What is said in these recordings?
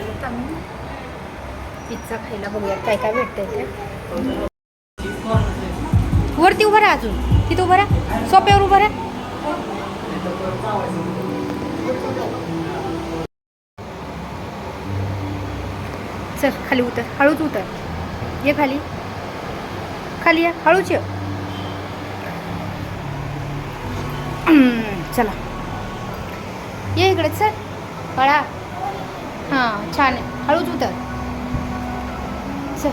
आलो आम्ही पिझ्झा खायला बघूया. काय काय भेटतंय ते? वरती उभं राहा अजून. तिथं उभं राहा. सोप्यावर उभं राहा. चल खाली उतर. हळूच उतर. ये खाली. खाली या. हळूच ये. चला. ये इकडे चल. पळा हां छान आहे. हळूच उतर. चल.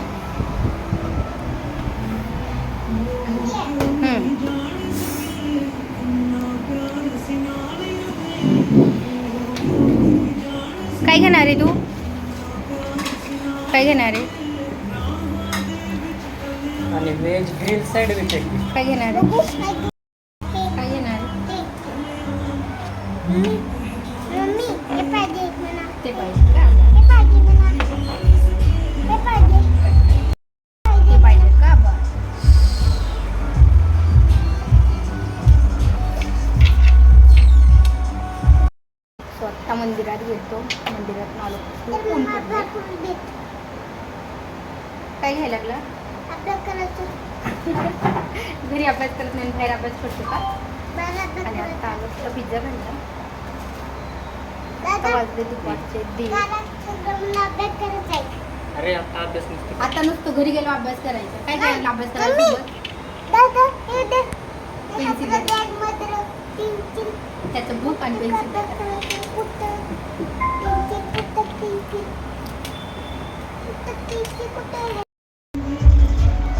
काय घेणार आहे तू? काय घेणार आहे? आणि व्हेज ग्रिल सँडविच आहे. काय घेणार आहे? काय घेणार आहे? मंदिरात गेलतो मंदिरात आलो खूप ऊन काय घ्यायला लागला घरी अभ्यास करत नाही बाहेर अभ्यास करतो का आणि आता आलो तर पिझ्झा खाल्ला आता वाजले दुपारचे दीड अरे अभ्यास नसतो आता नुसतं घरी गेलो अभ्यास करायचा काय करायला अभ्यास. करायचं हे हे पेन्सिल त्याचं बुक आणि पेन्सिल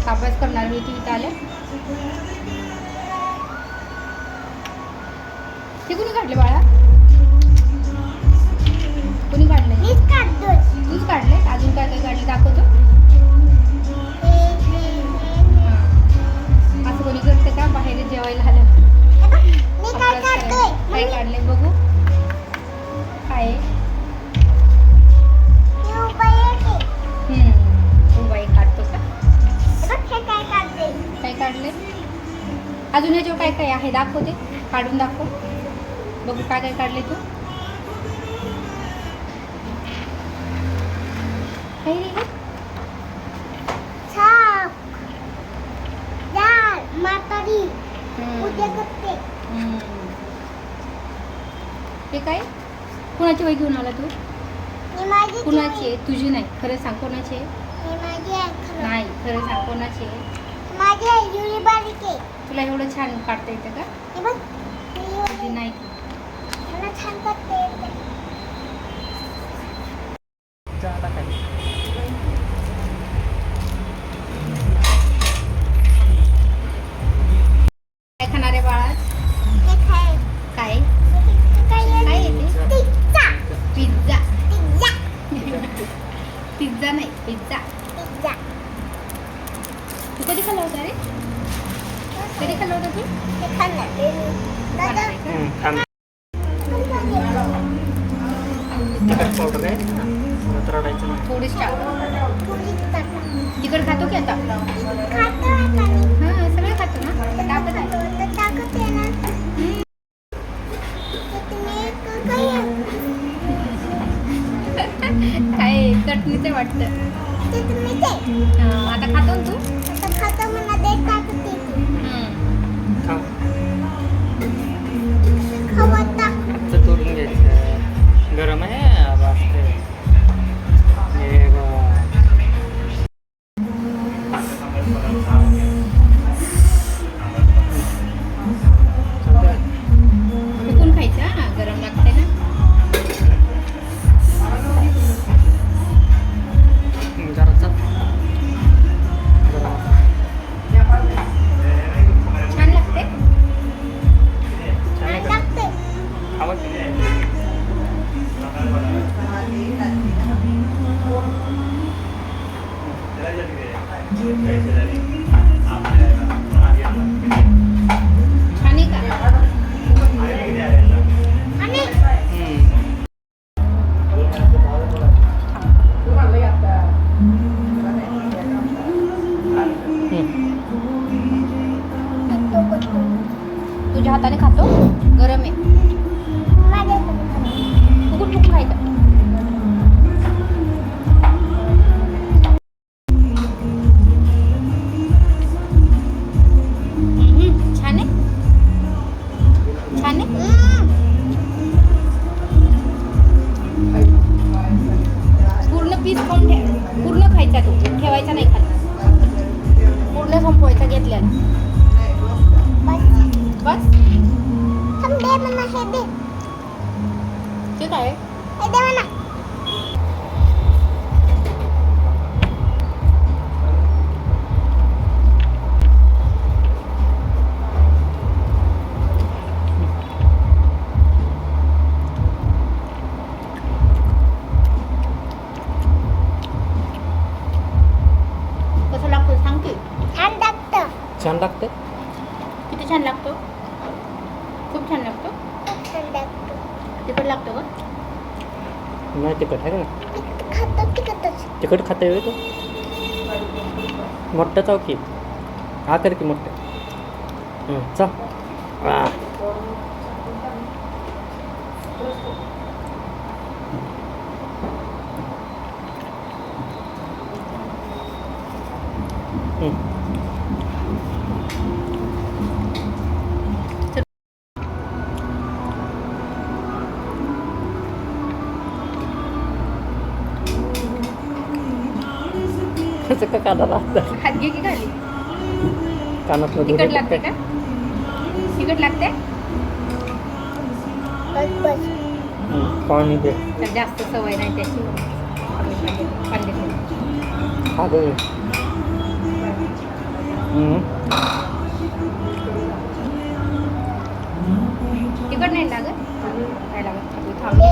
अभ्यास करणार मी की इथं आले. ते काढले बाळा? अजून ह्याच्यावर काय काय आहे? दाखवते. काढून दाखव. बघू काय काय काढले तू. हे? हे काय? कुणाची वही घेऊन आला तू? ही कुणाची आहे? तुझी नाही. खरं सांग कोणाची आहे. नाही. खरं सांग कोणाची आहे. तुला एवढं छान काढता येतं का? नाही. छान करते येते. जा आता खाली काय खाणार आहे बाळा हे खाय काय हे काय आहे? काय येते पिझ्झा पिझ्झा पिझ्झा पिझ्झा नाही पिझ्झा पिझ्झा तू कधी खाल्ला होता रे कधी खाल्ला होता तू हे खाणार दादा हम्म, थांब तिखट पावडर आहे परत रडायचं नाही थोडीच टाक. तिकड खातो की आता. हां सगळं खातो ना टाकत आहे काय चटणीचं वाटतं आता खातो आवडते? छान आहे का आणि हम्म. हम्म. खातो, खातो. तुझ्या हाताने खातो गरम आहे घेतलेला बस बस थांब दे मला हे दे ते काय हे दे नाही तिखट आहे का तिखट खाता होय तू मोठं चाव की हा कर की मोठं चा चाव कसं का कानाला हात घे की खाली? कानात तिखट लागते का? तिखट लागते पाणी दे. तर जास्त सवय नाही त्याची. हा दे. हं. तिखट नाही लागत? नाही लागत. थांबू,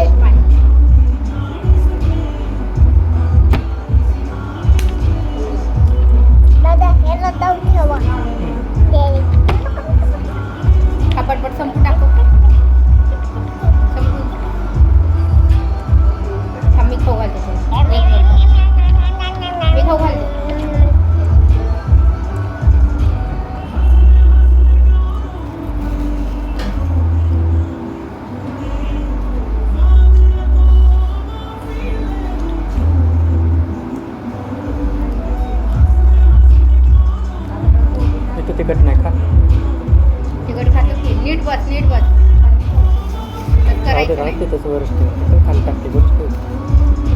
करायचं राहू नाही. तसं वरच ठेव खाली टाकते गोष्ट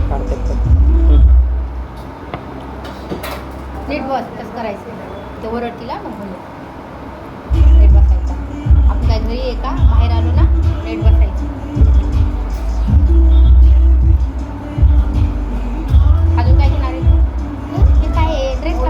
काढतात तर नीट बस कसं करायचं. ते ओरडतीला मग बोलू. नीट बसायचं. आपण काय घरी आहे का? बाहेर आलो ना? नीट बसायचं. अजून काय घेणार आहे? तू? हे काय आहे? ड्रेसला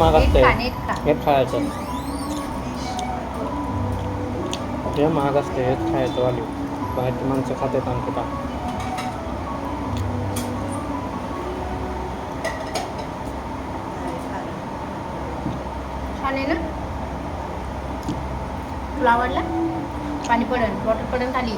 महाग असते खा, नीट खा. हे खायचं. हे महाग असते हेच खायचं वाली. बाहेरची माणसं खातात आणखी का? छान ना? तुला आवडला? पाणी पडन बॉटल पडन खाली.